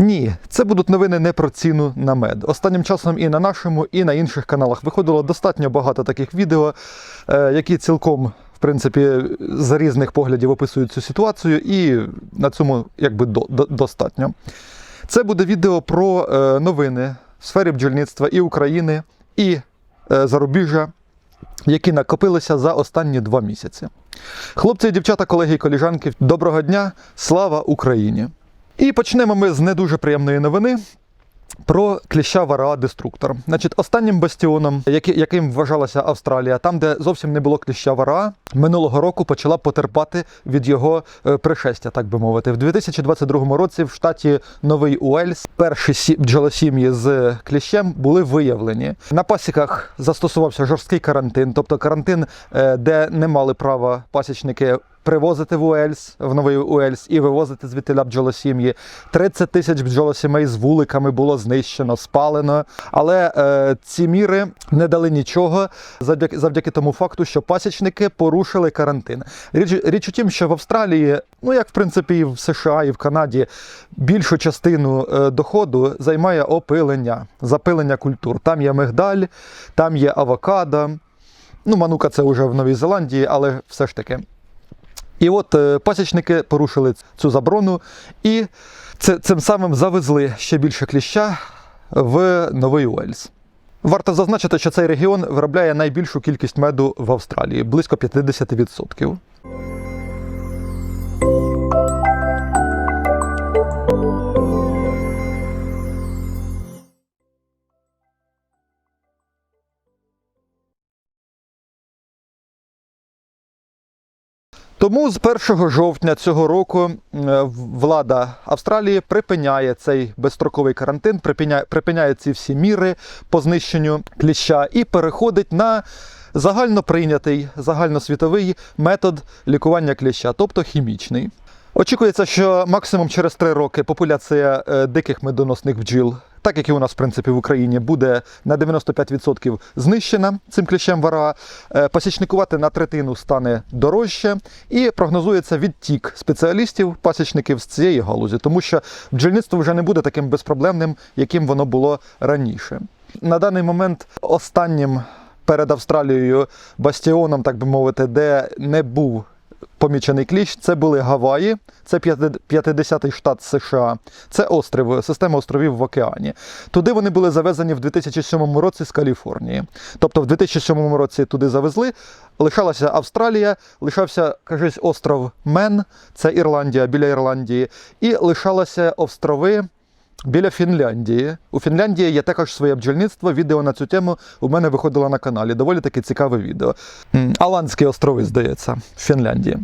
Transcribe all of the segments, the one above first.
Ні, це будуть новини не про ціну на мед. Останнім часом і на нашому, і на інших каналах виходило достатньо багато таких відео, е, які цілком, в принципі, з різних поглядів описують цю ситуацію, і на цьому якби до, до- достатньо. Це буде відео про е, новини в сфері бджільництва і України, і е, зарубіжжя, які накопилися за останні два місяці. Хлопці і дівчата, колеги і коліжанки, доброго дня! Слава Україні! І почнемо ми з не дуже приємної новини. Про кліща вараа деструктор. Значить, останнім бастіоном, яким вважалася Австралія, там, де зовсім не було кліща вараа, минулого року почала потерпати від його е, пришестя, так би мовити. В 2022 році в штаті Новий Уельс перші сі- бджолосім'ї з кліщем були виявлені. На пасіках застосувався жорсткий карантин, тобто карантин, е, де не мали права пасічники привозити в Уельс, в Новий Уельс і вивозити звідтиля бджолосім'ї. 30 тисяч бджолосімей з вуликами було знищено, спалено. Але е, ці міри не дали нічого завдяки, завдяки тому факту, що пасічники порушили карантин. Річ, річ у тім, що в Австралії, ну як в принципі і в США, і в Канаді, більшу частину е, доходу займає опилення, запилення культур. Там є мигдаль, там є авокадо. Ну, манука це вже в Новій Зеландії, але все ж таки. І от е, пасічники порушили цю заборону і цим самим завезли ще більше кліща в Новий Уельс. Варто зазначити, що цей регіон виробляє найбільшу кількість меду в Австралії близько 50%. Тому з 1 жовтня цього року влада Австралії припиняє цей безстроковий карантин, припиняє, припиняє ці всі міри по знищенню кліща і переходить на загальноприйнятий загальносвітовий метод лікування кліща, тобто хімічний. Очікується, що максимум через три роки популяція е, диких медоносних бджіл, так як і у нас в принципі в Україні, буде на 95% знищена цим кліщем вара. Е, Пасічникувати на третину стане дорожче, і прогнозується відтік спеціалістів, пасічників з цієї галузі, тому що бджільництво вже не буде таким безпроблемним, яким воно було раніше. На даний момент останнім перед Австралією бастіоном, так би мовити, де не був помічений кліщ. Це були Гаваї, це 50-й штат США. Це острів, система островів в океані. Туди вони були завезені в 2007 році з Каліфорнії. Тобто в 2007 році туди завезли. Лишалася Австралія, лишався, кажись, остров Мен, це Ірландія, біля Ірландії, і лишалися острови. Біля Фінляндії. У Фінляндії є також своє бджільництво. Відео на цю тему у мене виходило на каналі. Доволі таки цікаве відео. Аландські острови, здається, в Фінляндії.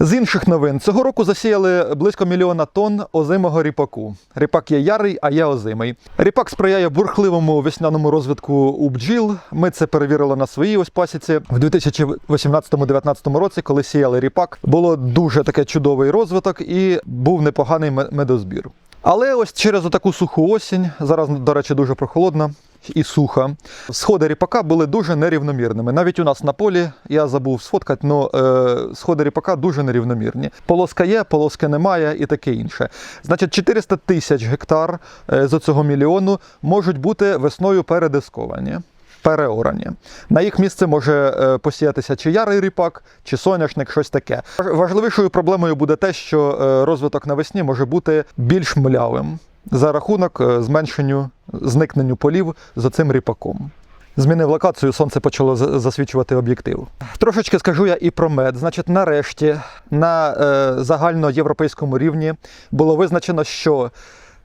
З інших новин цього року засіяли близько мільйона тонн озимого ріпаку. Ріпак є ярий, а є озимий. Ріпак сприяє бурхливому весняному розвитку у бджіл. Ми це перевірили на своїй ось пасіці. В 2018-2019 році, коли сіяли ріпак, було дуже таке чудовий розвиток і був непоганий медозбір. Але ось через отаку суху осінь, зараз, до речі, дуже прохолодно і суха, сходи ріпака були дуже нерівномірними. Навіть у нас на полі я забув сфоткати, але сходи ріпака дуже нерівномірні. Полоска є, полоски немає і таке інше. Значить, 400 тисяч гектар е, з цього мільйону можуть бути весною передисковані. Переорані. На їх місце може е, посіятися чи ярий ріпак, чи соняшник, щось таке. Важливішою проблемою буде те, що е, розвиток навесні може бути більш млявим за рахунок е, зменшенню зникненню полів за цим ріпаком. Змінив локацію, сонце почало за- засвічувати об'єктив. Трошечки скажу я і про мед. Значить, нарешті на е, загальноєвропейському рівні було визначено, що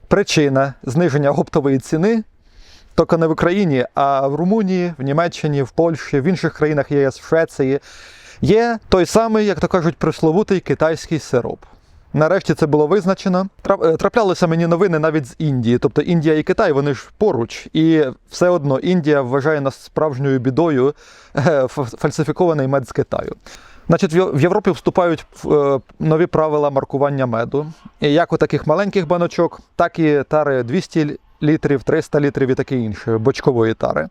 причина зниження оптової ціни тільки не в Україні, а в Румунії, в Німеччині, в Польщі, в інших країнах ЄС, в Швеції є той самий, як то кажуть, присловутий китайський сироп. Нарешті це було визначено. Е, Траплялися мені новини навіть з Індії. Тобто Індія і Китай вони ж поруч, і все одно Індія вважає нас справжньою бідою е, фальсифікований мед з Китаю. Значить, в Європі вступають в, е, нові правила маркування меду. Як у таких маленьких баночок, так і тари 200 літрів, 300 літрів і таке інше, бочкової тари.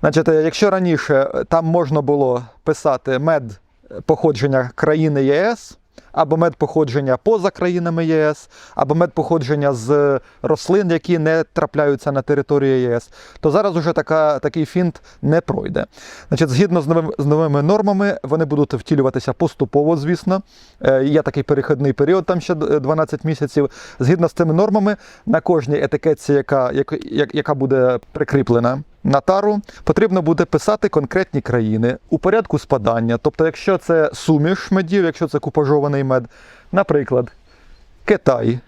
Значить, е, якщо раніше е, там можна було писати мед походження країни ЄС, або мед походження поза країнами ЄС, або мед походження з рослин, які не трапляються на території ЄС, то зараз уже така, такий фінт не пройде. Значить, згідно з новими, з новими нормами, вони будуть втілюватися поступово, звісно. Е, Є такий перехідний період, там ще 12 місяців. Згідно з цими нормами, на кожній етикетці, яка, яка буде прикріплена на тару, потрібно буде писати конкретні країни у порядку спадання. Тобто, якщо це суміш медів, якщо це купажований мед, наприклад, Китай.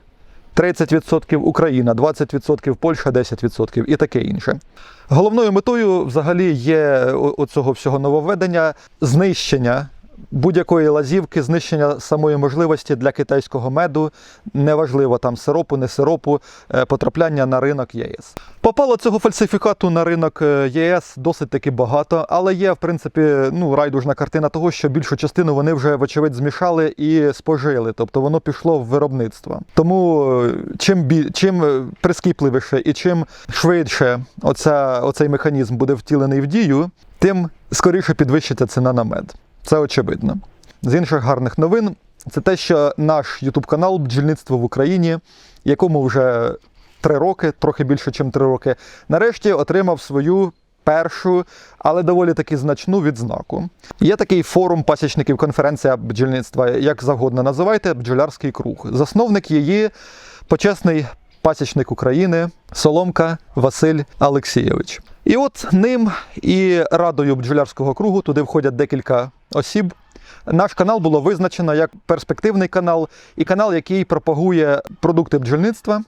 30% Україна, 20% Польща, 10% і таке інше. Головною метою взагалі є оцього всього нововведення знищення будь-якої лазівки, знищення самої можливості для китайського меду, неважливо там сиропу, не сиропу, е, потрапляння на ринок ЄС. Попало цього фальсифікату на ринок е, ЄС досить таки багато, але є, в принципі, ну, райдужна картина того, що більшу частину вони вже, вочевидь, змішали і спожили, тобто воно пішло в виробництво. Тому е, чим, бі... чим прискіпливіше і чим швидше оця, оцей механізм буде втілений в дію, тим скоріше підвищиться ціна на мед. Це очевидно. З інших гарних новин це те, що наш YouTube канал Бджільництво в Україні, якому вже три роки, трохи більше, ніж три роки, нарешті отримав свою першу, але доволі таки значну відзнаку. Є такий форум пасічників, конференція бджільництва, як завгодно називайте, бджолярський круг. Засновник її почесний пасічник України Соломка Василь Олексійович. І от ним і радою бджолярського кругу туди входять декілька осіб. Наш канал було визначено як перспективний канал і канал, який пропагує продукти бджільництва,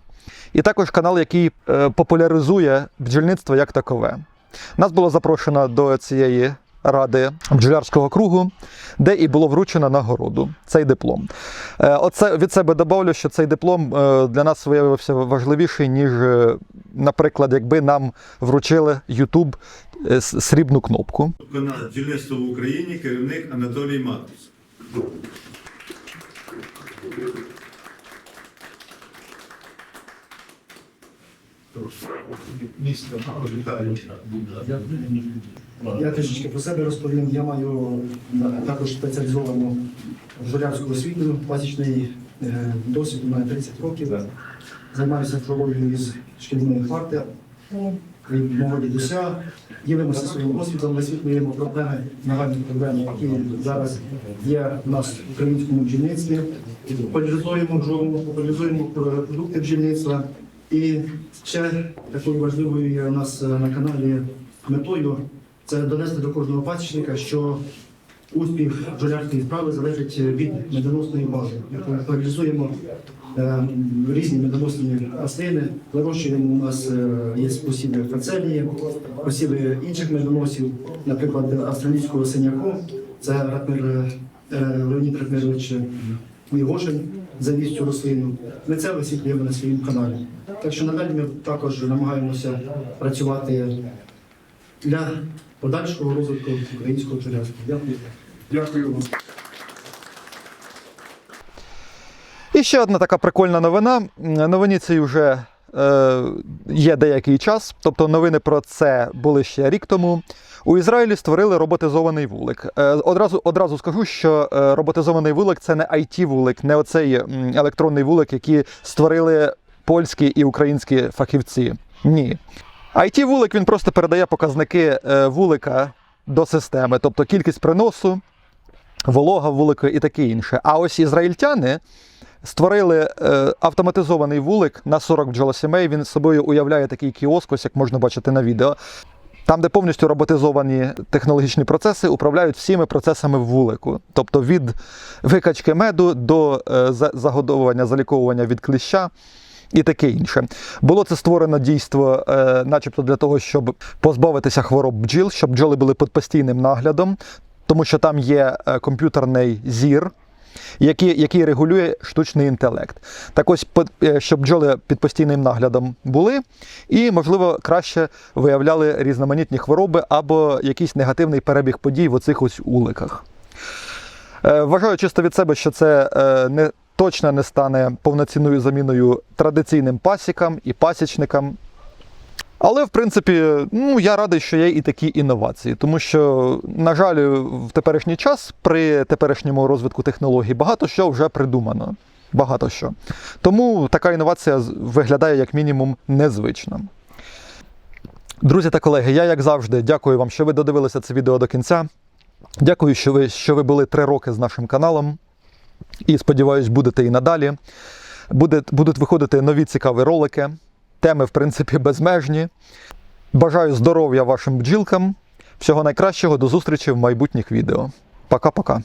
і також канал, який е, популяризує бджільництво як такове. Нас було запрошено до цієї ради бджолярського кругу, де і було вручено нагороду цей диплом. Е, Оце від себе добавлю, що цей диплом е, для нас виявився важливіший, ніж, наприклад, якби нам вручили YouTube срібну кнопку. Канал «Бджільництво в Україні, керівник Анатолій Матус. Я трішечки про себе розповім. Я маю е, також спеціалізовану журярську освіту, пасічний е, досвід, у мене 30 років. Займаюся фрологією з шкільної парти від молоді дідуся. Ділимося своїм досвідом, висвітлюємо проблеми, нагальні проблеми, які зараз є в нас в українському бджільництві. Популяризуємо бджолу, популяризуємо продукти бджільництва. І ще такою важливою є у нас на каналі метою це донести до кожного пасічника, що успіх бджолярської справи залежить від медоносної бази. Ми популяризуємо е, різні медоносні рослини, вирощуємо у нас е, є посіви фацелії, посіви інших медоносів, наприклад, австралійського синяку. Це Ратмир е, Леонід Ратмирович Мігошин завіз цю рослину. Ми це висвітлюємо на своєму каналі. Так що надалі ми також намагаємося працювати для подальшого розвитку українського бджолярства. Дякую. Дякую вам. І ще одна така прикольна новина. Новині цій вже е, є деякий час, тобто новини про це були ще рік тому. У Ізраїлі створили роботизований вулик. Е, одразу, одразу скажу, що е, роботизований вулик це не it вулик, не оцей електронний вулик, який створили польські і українські фахівці. Ні. It вулик він просто передає показники е, вулика до системи, тобто кількість приносу, волога вулика і таке інше. А ось ізраїльтяни створили е, автоматизований вулик на 40 бджолосімей. Він собою уявляє такий кіоск, ось як можна бачити на відео. Там, де повністю роботизовані технологічні процеси, управляють всіми процесами в вулику. Тобто від викачки меду до е, загодовування, заліковування від кліща і таке інше. Було це створено дійство, е, начебто для того, щоб позбавитися хвороб бджіл, щоб бджоли були під постійним наглядом, тому що там є е, комп'ютерний зір, який, який регулює штучний інтелект. Так ось, е, щоб бджоли під постійним наглядом були, і, можливо, краще виявляли різноманітні хвороби або якийсь негативний перебіг подій в оцих ось уликах. Вважаю чисто від себе, що це не, точно не стане повноцінною заміною традиційним пасікам і пасічникам. Але в принципі, ну я радий, що є і такі інновації, тому що, на жаль, в теперішній час при теперішньому розвитку технологій багато що вже придумано. Багато що. Тому така інновація виглядає як мінімум незвично. Друзі та колеги, я як завжди дякую вам, що ви додивилися це відео до кінця. Дякую, що ви, що ви були три роки з нашим каналом. І сподіваюсь, будете і надалі. Буде, будуть виходити нові цікаві ролики. Теми, в принципі, безмежні. Бажаю здоров'я вашим бджілкам. Всього найкращого, до зустрічі в майбутніх відео. Пока-пока.